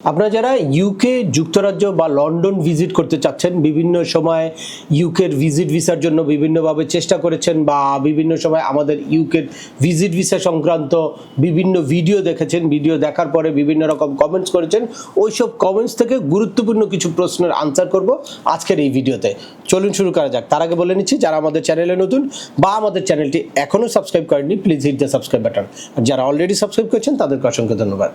আপনারা যারা ইউকে যুক্তরাজ্য বা লন্ডন ভিজিট করতে চাচ্ছেন, বিভিন্ন সময় ইউকের ভিজিট ভিসার জন্য বিভিন্নভাবে চেষ্টা করেছেন বা বিভিন্ন সময় আমাদের ইউকের ভিজিট ভিসা সংক্রান্ত বিভিন্ন ভিডিও দেখেছেন ভিডিও দেখার পরে বিভিন্ন রকম কমেন্টস করেছেন, ওইসব কমেন্টস থেকে গুরুত্বপূর্ণ কিছু প্রশ্নের আনসার করব আজকের এই ভিডিওতে চলুন শুরু করা যাক। তার আগে বলে নিচ্ছি, যারা আমাদের চ্যানেলে নতুন বা আমাদের চ্যানেলটি এখনও সাবস্ক্রাইব করেননি please hit the subscribe button আর যারা অলরেডি সাবস্ক্রাইব করেছেন, তাদেরকে অসংখ্য ধন্যবাদ।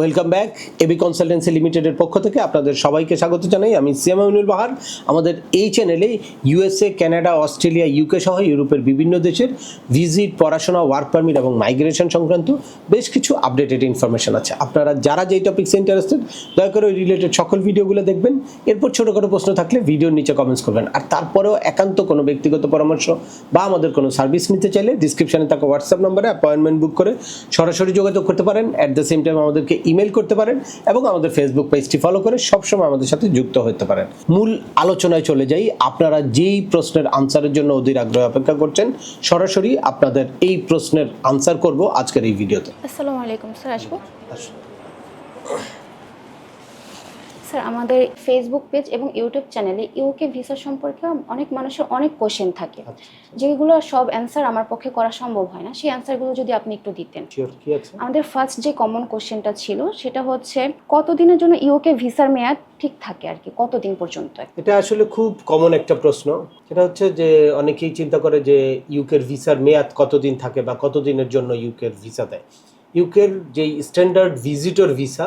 Welcome back. এবি কনসালটেন্সি লিমিটেডের পক্ষ থেকে আপনাদের সবাইকে স্বাগত জানাই। আমি সিয়ামাউনুল বাহার। আমাদের এই চ্যানেলে ইউএসএ কানাডা অস্ট্রেলিয়া, ইউকে সহ ইউরোপের বিভিন্ন দেশের ভিজিট, পড়াশোনা ওয়ার্ক পারমিট এবং মাইগ্রেশন সংক্রান্ত বেশ কিছু আপডেটেড ইনফরমেশন আছে। আপনারা যারা যেই টপিক্সে ইন্টারেস্টেড দয়া করে ওই রিলেটেড সকল ভিডিওগুলো দেখবেন। এরপর ছোটোখাটো প্রশ্ন থাকলে ভিডিওর নিচে কমেন্টস করবেন। আর তারপরেও একান্ত কোনো ব্যক্তিগত পরামর্শ বা আমাদের কোনো সার্ভিস নিতে চাইলে ডিসক্রিপশনে থাকা হোয়াটসঅ্যাপ নম্বরে অ্যাপয়েন্টমেন্ট বুক করে সরাসরি যোগাযোগ করতে পারেন। অ্যাট দ্য সেম টাইম আমাদেরকে ইমেল করতে পারেন এবং আমাদের ফেসবুক পেজটি ফলো করে সবসময় আমাদের সাথে যুক্ত হতে পারেন। মূল আলোচনায় চলে যাই। আপনারা যেই প্রশ্নের আনসারের জন্য অধীর আগ্রহে অপেক্ষা করছেন সরাসরি আপনাদের এই প্রশ্নের আনসার করব আজকের এই ভিডিওতে। আসসালামু আলাইকুম স্যার আসব? স্যার আমাদের ফেসবুক পেজ এবং ইউটিউব চ্যানেলে ইউকে ভিসা সম্পর্কে অনেক মানুষের অনেক কোশ্চেন থাকে। যেগুলো সব অ্যান্সার আমার পক্ষে করা সম্ভব হয় না। সেই অ্যান্সারগুলো যদি আপনি একটু দিতেন। আমাদের ফার্স্ট যে কমন কোশ্চেনটা ছিল সেটা হচ্ছে কতদিনের জন্য ইউকে ভিসার মেয়াদ ঠিক থাকে আর কি? কতদিন পর্যন্ত? এটা আসলে খুব কমন একটা প্রশ্ন। সেটা হচ্ছে যে অনেকেই চিন্তা করে যে ইউকের ভিসার মেয়াদ কতদিন থাকে বা কতদিনের জন্য ইউকের ভিসা দেয়। ইউকের যেই স্ট্যান্ডার্ড ভিজিটর ভিসা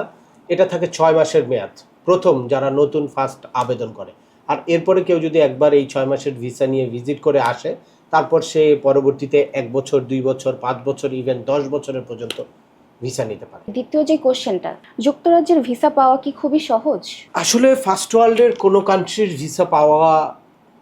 এটা থাকে ছয় মাসের মেয়াদ। প্রথম যারা নতুন ফার্স্ট আবেদন করে। আর এরপরে কেউ যদি একবার এই ছয় মাসের ভিসা নিয়ে ভিজিট করে আসে তারপর সে পরবর্তীতে এক বছর দুই বছর পাঁচ বছর ইভেন দশ বছরের পর্যন্ত ভিসা নিতে পারে। দ্বিতীয় যে কোশ্চেনটা যুক্তরাজ্যের ভিসা পাওয়া কি খুবই সহজ? আসলে ফার্স্ট ওয়ার্ল্ডের কোনো কান্ট্রির ভিসা পাওয়া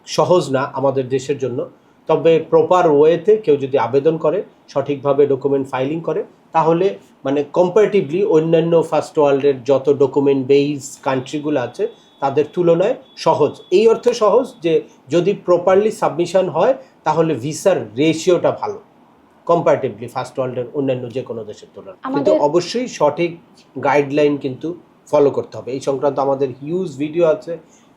সহজ না আমাদের দেশের জন্য। তবে প্রপার ওয়েতে কেউ যদি আবেদন করে সঠিকভাবে ডকুমেন্ট ফাইলিং করে তাহলে মানে কম্পারেটিভলি অন্যান্য ফার্স্ট ওয়ার্ল্ডের যত ডকুমেন্ট বেইজ কান্ট্রিগুলো আছে তাদের তুলনায় সহজ। এই অর্থে সহজ যে যদি প্রপারলি সাবমিশন হয় তাহলে ভিসার রেশিওটা ভালো কম্পারেটিভলি ফার্স্ট ওয়ার্ল্ডের অন্যান্য যে কোনো দেশের তুলনায়। কিন্তু অবশ্যই সঠিক গাইডলাইন কিন্তু ফলো করতে হবে। এই সংক্রান্ত আমাদের হিউজ ভিডিও আছে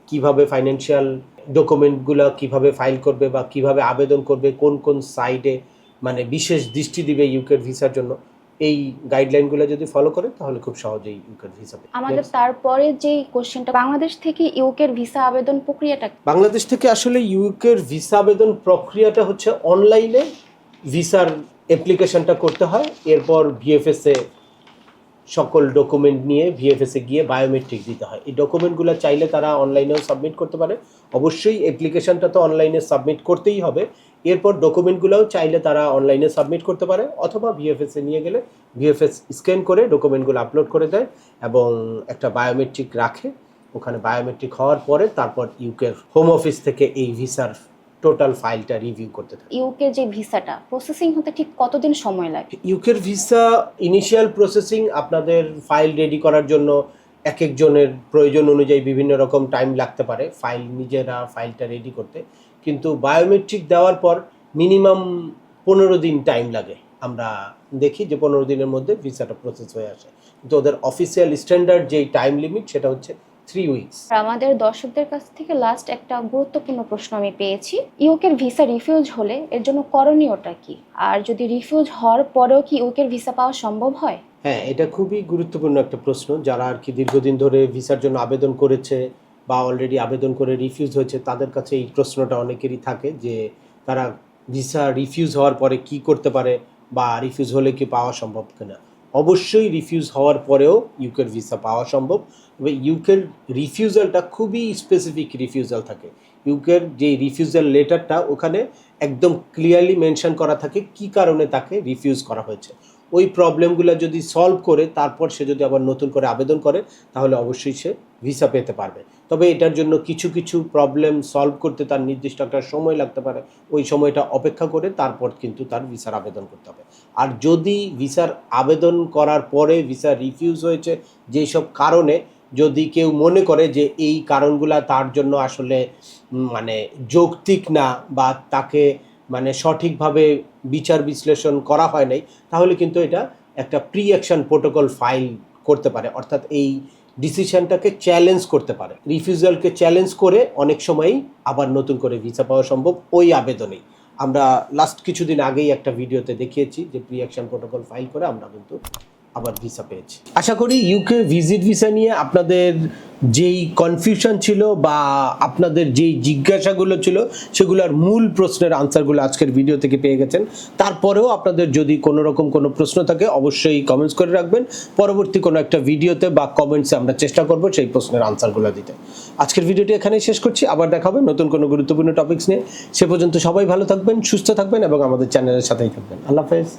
কীভাবে ফাইন্যান্সিয়াল ডকুমেন্টগুলো কীভাবে ফাইল করবে বা কীভাবে আবেদন করবে কোন কোন সাইডে মানে বিশেষ দৃষ্টি দিবে ইউকের ভিসার জন্য এই গাইডলাইনগুলো যদি ফলো করে তাহলে খুব সহজেই ইউকের ভিসা আমাদের তারপরে যেই কোশ্চেনটা বাংলাদেশ থেকে ইউকের ভিসা আবেদন প্রক্রিয়াটা বাংলাদেশ থেকে আসলে ইউকের ভিসা আবেদন প্রক্রিয়াটা হচ্ছে অনলাইনে ভিসার অ্যাপ্লিকেশনটা করতে হয় এরপর ভিএফএসে সকল ডকুমেন্ট নিয়ে ভিএফএসে গিয়ে বায়োমেট্রিক দিতে হয়। এই ডকুমেন্টগুলো চাইলে তারা অনলাইনেও সাবমিট করতে পারে। অবশ্যই অ্যাপ্লিকেশনটা তো অনলাইনে সাবমিট করতেই হবে। এরপর ডকুমেন্টগুলোও চাইলে তারা অনলাইনে সাবমিট করতে পারে অথবা ভিএফএসে নিয়ে গেলে ভিএফএস স্ক্যান করে ডকুমেন্টগুলো আপলোড করে দেয় এবং একটা বায়োমেট্রিক রাখে। ওখানে বায়োমেট্রিক হওয়ার পরে তারপর ইউকের হোম অফিস থেকে এই ভিসার টোটাল ফাইলটা রিভিউ করতে থাকে। ইউকে যে ভিসাটা প্রসেসিং হতে ঠিক কতদিন সময় লাগে? ইউকের ভিসা ইনিশিয়াল প্রসেসিং আপনাদের ফাইল রেডি করার জন্য এক একজনের প্রয়োজন অনুযায়ী বিভিন্ন রকম টাইম লাগতে পারে ফাইল নিজেরা ফাইলটা রেডি করতে। কিন্তু বায়োমেট্রিক দেওয়ার পর মিনিমাম পনেরো দিন টাইম লাগে। আমরা দেখি যে পনেরো দিনের মধ্যে ভিসাটা প্রসেস হয়ে আসে। কিন্তু ওদের অফিসিয়াল স্ট্যান্ডার্ড যেই টাইম লিমিট সেটা হচ্ছে থ্রি উইকস আমাদের দর্শকদের কাছ থেকে লাস্ট একটা গুরুত্বপূর্ণ প্রশ্ন আমি পেয়েছি। ইউকের ভিসা রিফিউজ হলে এর জন্য করণীয়টা কি? আর যদি রিফিউজ হওয়ার পরেও কি ইউকের ভিসা পাওয়া সম্ভব হয়? হ্যাঁ এটা খুবই গুরুত্বপূর্ণ একটা প্রশ্ন। যারা আর কি দীর্ঘদিন ধরে ভিসার জন্য আবেদন করেছে বা অলরেডি আবেদন করে রিফিউজ হয়েছে তাদের কাছে এই প্রশ্নটা অনেকেরই থাকে যে তারা ভিসা রিফিউজ হওয়ার পরে কি করতে পারে বা রিফিউজ হলে কি পাওয়া সম্ভব কিনা। অবশ্যই রিফিউজ হওয়ার পরেও ইউকের ভিসা পাওয়া সম্ভব। তবে ইউকের রিফিউজালটা খুবই স্পেসিফিক রিফিউজাল থাকে। ইউকের যে রিফিউজাল লেটারটা ওখানে একদম ক্লিয়ারলি মেনশন করা থাকে কি কারণে তাকে রিফিউজ করা হয়েছে। ওই প্রবলেমগুলো যদি সলভ করে, তারপর সে যদি আবার নতুন করে আবেদন করে, তাহলে অবশ্যই সে ভিসা পেতে পারবে। তবে এটার জন্য কিছু কিছু প্রবলেম সলভ করতে তার নির্দিষ্ট একটা সময় লাগতে পারে। ওই সময়টা অপেক্ষা করে তারপর কিন্তু তার ভিসার আবেদন করতে হবে। আর যদি ভিসার আবেদন করার পরে ভিসা রিফিউজ হয়েছে, যেই সব কারণে যদি কেউ মনে করে যে এই কারণগুলা তার জন্য আসলে মানে যৌক্তিক না বা তাকে মানে সঠিকভাবে বিচার বিশ্লেষণ করা হয় নাই, তাহলে কিন্তু এটা একটা প্রি অ্যাকশন প্রোটোকল ফাইল করতে পারে। অর্থাৎ এই ডিসিশনটাকে চ্যালেঞ্জ করতে পারে। রিফিউজালকে চ্যালেঞ্জ করে অনেক সময়ই আবার নতুন করে ভিসা পাওয়া সম্ভব ওই আবেদনেই। আমরা লাস্ট কিছুদিন আগেই একটা ভিডিওতে দেখিয়েছি যে প্রি অ্যাকশন প্রোটোকল ফাইল করে আমরা কিন্তু আবার ভিসা পেয়েছি। আশা করি ইউকে ভিজিট ভিসা নিয়ে আপনাদের যেই কনফিউশন ছিল বা আপনাদের যেই জিজ্ঞাসাগুলো ছিল, সেগুলোর মূল প্রশ্নের আনসারগুলো আজকের ভিডিও থেকে পেয়ে গেছেন। তারপরেও আপনাদের যদি কোনো রকম কোনো প্রশ্ন থাকে, অবশ্যই কমেন্টস করে রাখবেন। পরবর্তী কোনো একটা ভিডিওতে বা কমেন্টসে আমরা চেষ্টা করব সেই প্রশ্নের আনসারগুলো দিতে। আজকের ভিডিওটি এখানেই শেষ করছি। আবার দেখা হবে নতুন কোনো গুরুত্বপূর্ণ টপিকস নিয়ে। সে পর্যন্ত সবাই ভালো থাকবেন, সুস্থ থাকবেন এবং আমাদের চ্যানেলের সাথেই থাকবেন। আল্লাহ হাফেজ।